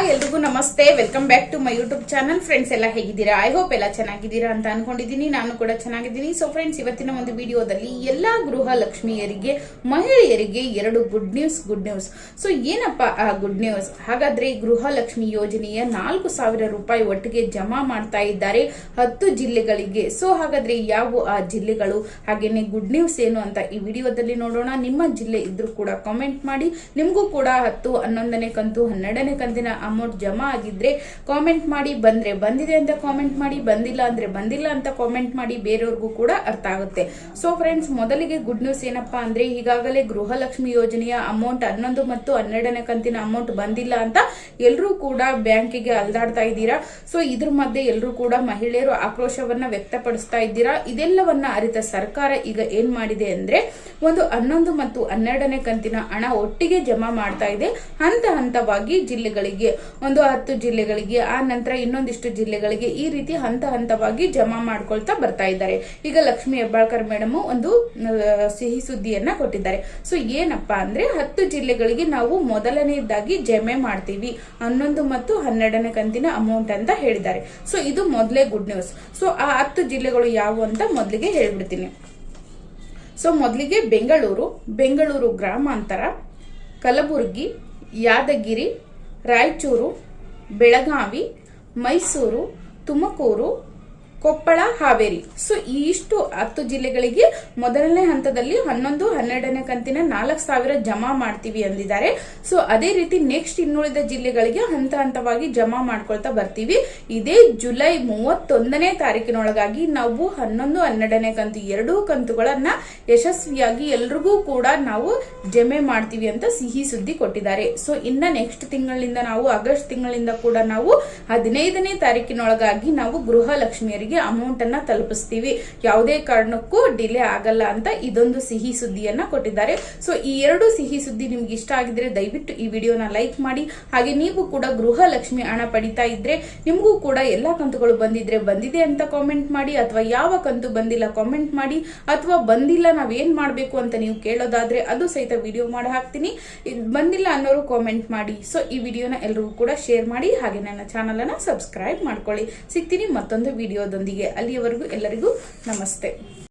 Hi ಎಲ್ರಿಗೂ ನಮಸ್ತೆ. Welcome back to my YouTube channel friends ಎಲ್ಲ ಹೇಗಿದ್ದೀರಾ? ಐ ಹೋಪ್ ಎಲ್ಲ ಚೆನ್ನಾಗಿದ್ದೀರಾ ಅಂತ ಅನ್ಕೊಂಡಿದ್ದೀನಿ. ನಾನು ಕೂಡ ಚೆನ್ನಾಗಿದ್ದೀನಿ. ಸೊ ಫ್ರೆಂಡ್ಸ್ ಇವತ್ತಿನ ಒಂದು ವಿಡಿಯೋದಲ್ಲಿ ಎಲ್ಲಾ ಗೃಹ ಲಕ್ಷ್ಮಿಯರಿಗೆ, ಮಹಿಳೆಯರಿಗೆ ಎರಡು good news good news so ಏನಪ್ಪ ಆ ಗುಡ್ ನ್ಯೂಸ್ ಹಾಗಾದ್ರೆ ಗೃಹ ಲಕ್ಷ್ಮಿ ಯೋಜನೆಯ ನಾಲ್ಕು ಸಾವಿರ ರೂಪಾಯಿ ಒಟ್ಟಿಗೆ ಜಮಾ ಮಾಡ್ತಾ ಇದ್ದಾರೆ ಹತ್ತು ಜಿಲ್ಲೆಗಳಿಗೆ. ಸೊ ಹಾಗಾದ್ರೆ ಯಾವ ಆ ಜಿಲ್ಲೆಗಳು? ಹಾಗೇನೆ ಗುಡ್ ನ್ಯೂಸ್ ಏನು ಅಂತ ಈ ವಿಡಿಯೋದಲ್ಲಿ ನೋಡೋಣ. ನಿಮ್ಮ ಜಿಲ್ಲೆ ಇದ್ರೂ ಕೂಡ ಕಾಮೆಂಟ್ ಮಾಡಿ. ನಿಮಗೂ ಕೂಡ ಹತ್ತು, ಹನ್ನೊಂದನೇ ಕಂತು, ಹನ್ನೆರಡನೇ ಕಂತಿನ ಅಮೌಂಟ್ ಜಮಾ ಆಗಿದ್ರೆ ಕಾಮೆಂಟ್ ಮಾಡಿ ಬಂದ್ರೆ ಬಂದಿದೆ ಅಂತ ಕಾಮೆಂಟ್ ಮಾಡಿ, ಬಂದಿಲ್ಲ ಅಂದ್ರೆ ಬಂದಿಲ್ಲ ಅಂತ ಕಾಮೆಂಟ್ ಮಾಡಿ ಬೇರೆಯವ್ರಿಗೂ ಕೂಡ ಅರ್ಥ ಆಗುತ್ತೆ. ಸೊ ಫ್ರೆಂಡ್ಸ್ ಮೊದಲಿಗೆ ಗುಡ್ ನ್ಯೂಸ್ ಏನಪ್ಪಾ ಅಂದ್ರೆ ಈಗಾಗಲೇ ಗೃಹಲಕ್ಷ್ಮಿ ಯೋಜನೆಯ ಅಮೌಂಟ್ ಹನ್ನೊಂದು ಮತ್ತು ಹನ್ನೆರಡನೇ ಕಂತಿನ ಅಮೌಂಟ್ ಬಂದಿಲ್ಲ ಅಂತ ಎಲ್ಲರೂ ಕೂಡ ಬ್ಯಾಂಕಿಗೆ ಅಲ್ದಾಡ್ತಾ ಇದ್ದೀರಾ? ಸೊ ಇದ್ರ ಮಧ್ಯೆ ಎಲ್ಲರೂ ಕೂಡ ಮಹಿಳೆಯರು ಆಕ್ರೋಶವನ್ನ ವ್ಯಕ್ತಪಡಿಸ್ತಾ ಇದ್ದೀರಾ? ಇದೆಲ್ಲವನ್ನ ಅರಿತ ಸರ್ಕಾರ ಈಗ ಏನ್ ಮಾಡಿದೆ ಅಂದ್ರೆ ಒಂದು ಹನ್ನೊಂದು ಮತ್ತು ಹನ್ನೆರಡನೇ ಕಂತಿನ ಹಣ ಒಟ್ಟಿಗೆ ಜಮಾ ಮಾಡ್ತಾ ಇದೆ. ಹಂತ ಹಂತವಾಗಿ ಜಿಲ್ಲೆಗಳಿಗೆ ಒಂದು ಹತ್ತು ಜಿಲ್ಲೆಗಳಿಗೆ, ಆ ನಂತರ ಇನ್ನೊಂದಿಷ್ಟು ಜಿಲ್ಲೆಗಳಿಗೆ ಈ ರೀತಿ ಹಂತ ಹಂತವಾಗಿ ಜಮಾ ಮಾಡ್ಕೊಳ್ತಾ ಬರ್ತಾ ಇದ್ದಾರೆ. ಈಗ ಲಕ್ಷ್ಮಿ ಹೆಬ್ಬಾಳ್ಕರ್ ಮೇಡಮ್ ಒಂದು ಸಿಹಿ ಸುದ್ದಿಯನ್ನ ಕೊಟ್ಟಿದ್ದಾರೆ. ಸೊ ಏನಪ್ಪಾ ಅಂದ್ರೆ ಹತ್ತು ಜಿಲ್ಲೆಗಳಿಗೆ ನಾವು ಮೊದಲನೇದಾಗಿ ಜಮೆ ಮಾಡ್ತೀವಿ. ಹನ್ನೊಂದು ಮತ್ತು ಹನ್ನೆರಡನೇ ಕಂತಿನ ಅಮೌಂಟ್ ಅಂತ ಹೇಳಿದ್ದಾರೆ. ಸೊ ಇದು ಮೊದಲೇ ಗುಡ್ ನ್ಯೂಸ್ ಸೊ ಆ ಹತ್ತು ಜಿಲ್ಲೆಗಳು ಯಾವುವು ಅಂತ ಮೊದಲಿಗೆ ಹೇಳ್ಬಿಡ್ತೀನಿ. ಸೊ ಮೊದಲಿಗೆ ಬೆಂಗಳೂರು ಬೆಂಗಳೂರು ಗ್ರಾಮಾಂತರ, ಕಲಬುರಗಿ, ಯಾದಗಿರಿ ರಾಯಚೂರು ಬೆಳಗಾವಿ ಮೈಸೂರು ತುಮಕೂರು ಕೊಪ್ಪಳ, ಹಾವೇರಿ. ಸೊ, ಇಷ್ಟು ಹತ್ತು ಜಿಲ್ಲೆಗಳಿಗೆ ಮೊದಲನೇ ಹಂತದಲ್ಲಿ ಹನ್ನೊಂದು, ಹನ್ನೆರಡನೇ ಕಂತಿನ ನಾಲ್ಕು ಸಾವಿರ ಜಮಾ ಮಾಡ್ತೀವಿ ಅಂದಿದ್ದಾರೆ. ಸೊ, ಅದೇ ರೀತಿ ನೆಕ್ಸ್ಟ್ ಇನ್ನುಳಿದ ಜಿಲ್ಲೆಗಳಿಗೆ ಹಂತ ಹಂತವಾಗಿ ಜಮಾ ಮಾಡ್ಕೊಳ್ತಾ ಬರ್ತೀವಿ. ಇದೇ ಜುಲೈ ಮೂವತ್ತೊಂದನೇ ತಾರೀಕಿನೊಳಗಾಗಿ ನಾವು ಹನ್ನೊಂದು, ಹನ್ನೆರಡನೇ ಕಂತು ಎರಡೂ ಕಂತುಗಳನ್ನ ಯಶಸ್ವಿಯಾಗಿ ಎಲ್ರಿಗೂ ಕೂಡ ನಾವು ಜಮೆ ಮಾಡ್ತೀವಿ ಅಂತ ಸಿಹಿ ಸುದ್ದಿ ಕೊಟ್ಟಿದ್ದಾರೆ. ಸೊ, ಇನ್ನ ನೆಕ್ಸ್ಟ್ ತಿಂಗಳಿಂದ ನಾವು, ಆಗಸ್ಟ್ ತಿಂಗಳಿಂದ ಕೂಡ ನಾವು ಹದಿನೈದನೇ ತಾರೀಕಿನೊಳಗಾಗಿ ನಾವು ಗೃಹ ಲಕ್ಷ್ಮಿಯರಿಗೆ ಅಮೌಂಟ್ ಅನ್ನ ತಲುಪಿಸ್ತೀವಿ. ಯಾವುದೇ ಕಾರಣಕ್ಕೂ ಡಿಲೇ ಆಗಲ್ಲ ಅಂತ ಇದೊಂದು ಸಿಹಿ ಸುದ್ದಿಯನ್ನ ಕೊಟ್ಟಿದ್ದಾರೆ. ಸೊ ಈ ಎರಡು ಸಿಹಿ ಸುದ್ದಿ ನಿಮ್ಗೆ ಇಷ್ಟ ಆಗಿದ್ರೆ ದಯವಿಟ್ಟು ಈ ವಿಡಿಯೋನ ಲೈಕ್ ಮಾಡಿ. ಹಾಗೆ ನೀವು ಕೂಡ ಗೃಹ ಲಕ್ಷ್ಮಿ ಹಣ ಪಡಿತಾ ಇದ್ರೆ ನಿಮಗೂ ಕೂಡ ಎಲ್ಲಾ ಕಂತುಗಳು ಬಂದಿದ್ರೆ ಬಂದಿದೆ ಅಂತ ಕಾಮೆಂಟ್ ಮಾಡಿ, ಅಥವಾ ಯಾವ ಕಂತು ಬಂದಿಲ್ಲ ಕಾಮೆಂಟ್ ಮಾಡಿ, ಅಥವಾ ಬಂದಿಲ್ಲ ನಾವ್ ಏನ್ ಮಾಡ್ಬೇಕು ಅಂತ ನೀವು ಕೇಳೋದಾದ್ರೆ ಅದು ಸಹಿತ ವಿಡಿಯೋ ಮಾಡಿ ಹಾಕ್ತೀನಿ. ಬಂದಿಲ್ಲ ಅನ್ನೋರು ಕಾಮೆಂಟ್ ಮಾಡಿ. ಸೊ ಈ ವಿಡಿಯೋನ ಎಲ್ಲರಿಗೂ ಕೂಡ ಶೇರ್ ಮಾಡಿ. ಹಾಗೆ ನನ್ನ ಚಾನಲ್ ಅನ್ನ ಸಬ್ಸ್ಕ್ರೈಬ್ ಮಾಡ್ಕೊಳ್ಳಿ. ಸಿಗ್ತೀನಿ ಮತ್ತೊಂದು ವಿಡಿಯೋದೊಂದಿಗೆ ಅಲ್ಲಿಯವರೆಗೂ ಎಲ್ಲರಿಗೂ ನಮಸ್ತೆ.